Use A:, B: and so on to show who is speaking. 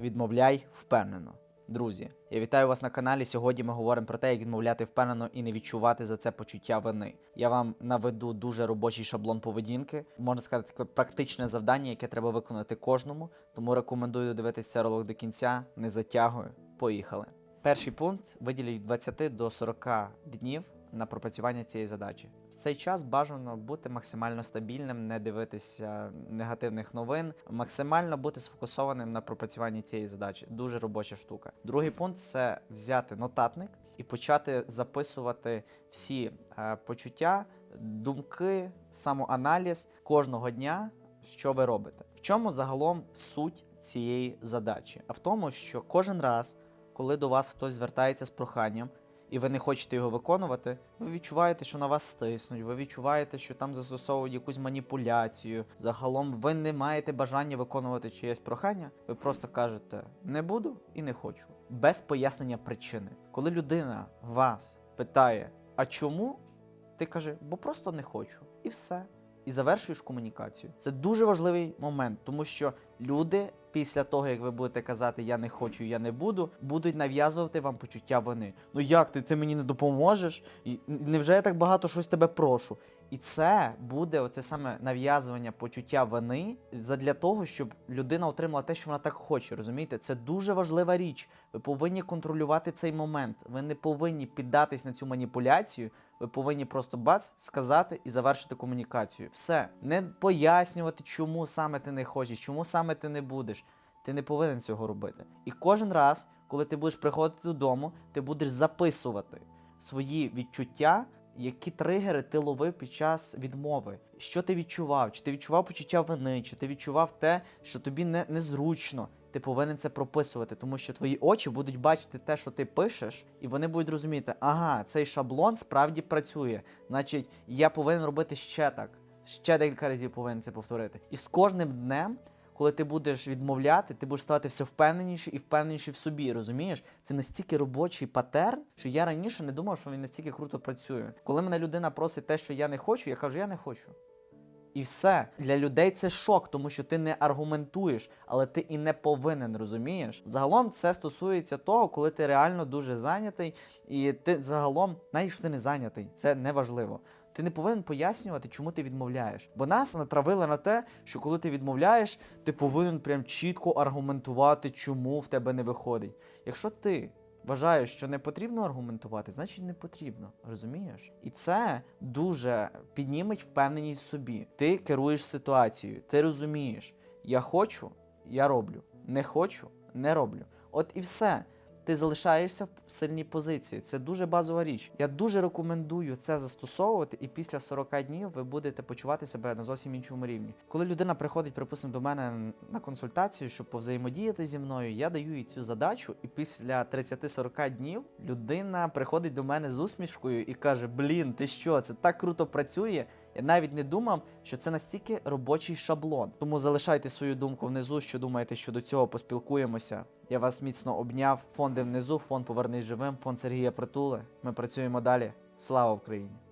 A: Відмовляй впевнено. Друзі, я вітаю вас на каналі. Сьогодні ми говоримо про те, як відмовляти впевнено і не відчувати за це почуття вини. Я вам наведу дуже робочий шаблон поведінки, можна сказати, таке практичне завдання, яке треба виконати кожному. Тому рекомендую дивитися цей ролик до кінця. Не затягую. Поїхали. Перший пункт виділіть від 20 до 40 днів на пропрацювання цієї задачі. В цей час бажано бути максимально стабільним, не дивитися негативних новин, максимально бути сфокусованим на пропрацюванні цієї задачі. Дуже робоча штука. Другий пункт це взяти нотатник і почати записувати всі е, почуття, думки, самоаналіз кожного дня, що ви робите. В чому загалом суть цієї задачі? А в тому, що кожен раз, коли до вас хтось звертається з проханням, і ви не хочете його виконувати, ви відчуваєте, що на вас стиснуть, ви відчуваєте, що там застосовують якусь маніпуляцію. Загалом ви не маєте бажання виконувати чиєсь прохання. Ви просто кажете не буду і не хочу. Без пояснення причини. Коли людина вас питає, а чому? Ти каже, бо просто не хочу. І все. І завершуєш комунікацію. Це дуже важливий момент, тому що люди після того, як ви будете казати Я не хочу, я не буду, будуть нав'язувати вам почуття вини. Ну як ти це мені не допоможеш? Невже я так багато щось тебе прошу? І це буде оце саме нав'язування почуття вини задля того, щоб людина отримала те, що вона так хоче. Розумієте, це дуже важлива річ. Ви повинні контролювати цей момент. Ви не повинні піддатись на цю маніпуляцію. Ви повинні просто бац сказати і завершити комунікацію. Все, не пояснювати, чому саме ти не хочеш, чому саме ти не будеш. Ти не повинен цього робити. І кожен раз, коли ти будеш приходити додому, ти будеш записувати свої відчуття, які тригери ти ловив під час відмови. Що ти відчував? Чи ти відчував почуття вини, чи ти відчував те, що тобі не, незручно? Ти повинен це прописувати, тому що твої очі будуть бачити те, що ти пишеш, і вони будуть розуміти, ага, цей шаблон справді працює. Значить, я повинен робити ще так. Ще декілька разів повинен це повторити. І з кожним днем, коли ти будеш відмовляти, ти будеш ставати все впевненіше і впевненіше в собі. Розумієш? Це настільки робочий патерн, що я раніше не думав, що він настільки круто працює. Коли мене людина просить те, що я не хочу, я кажу, я не хочу. І все для людей це шок, тому що ти не аргументуєш, але ти і не повинен, розумієш? Загалом це стосується того, коли ти реально дуже зайнятий, і ти загалом, навіть ти не зайнятий, це не важливо. Ти не повинен пояснювати, чому ти відмовляєш. Бо нас натравили на те, що коли ти відмовляєш, ти повинен прям чітко аргументувати, чому в тебе не виходить. Якщо ти вважаєш, що не потрібно аргументувати, значить не потрібно. Розумієш? І це дуже підніметь впевненість собі. Ти керуєш ситуацією, ти розумієш, я хочу, я роблю. Не хочу, не роблю. От і все. Ти залишаєшся в сильній позиції. Це дуже базова річ. Я дуже рекомендую це застосовувати, і після 40 днів ви будете почувати себе на зовсім іншому рівні. Коли людина приходить, припустимо, до мене на консультацію, щоб повзаємодіяти зі мною, я даю їй цю задачу, і після 30-40 днів людина приходить до мене з усмішкою і каже: Блін, ти що? Це так круто працює. Я навіть не думав, що це настільки робочий шаблон. Тому залишайте свою думку внизу, що думаєте щодо цього, поспілкуємося. Я вас міцно обняв. Фонди внизу, фонд Повернись живим, фонд Сергія Притули. Ми працюємо далі. Слава Україні!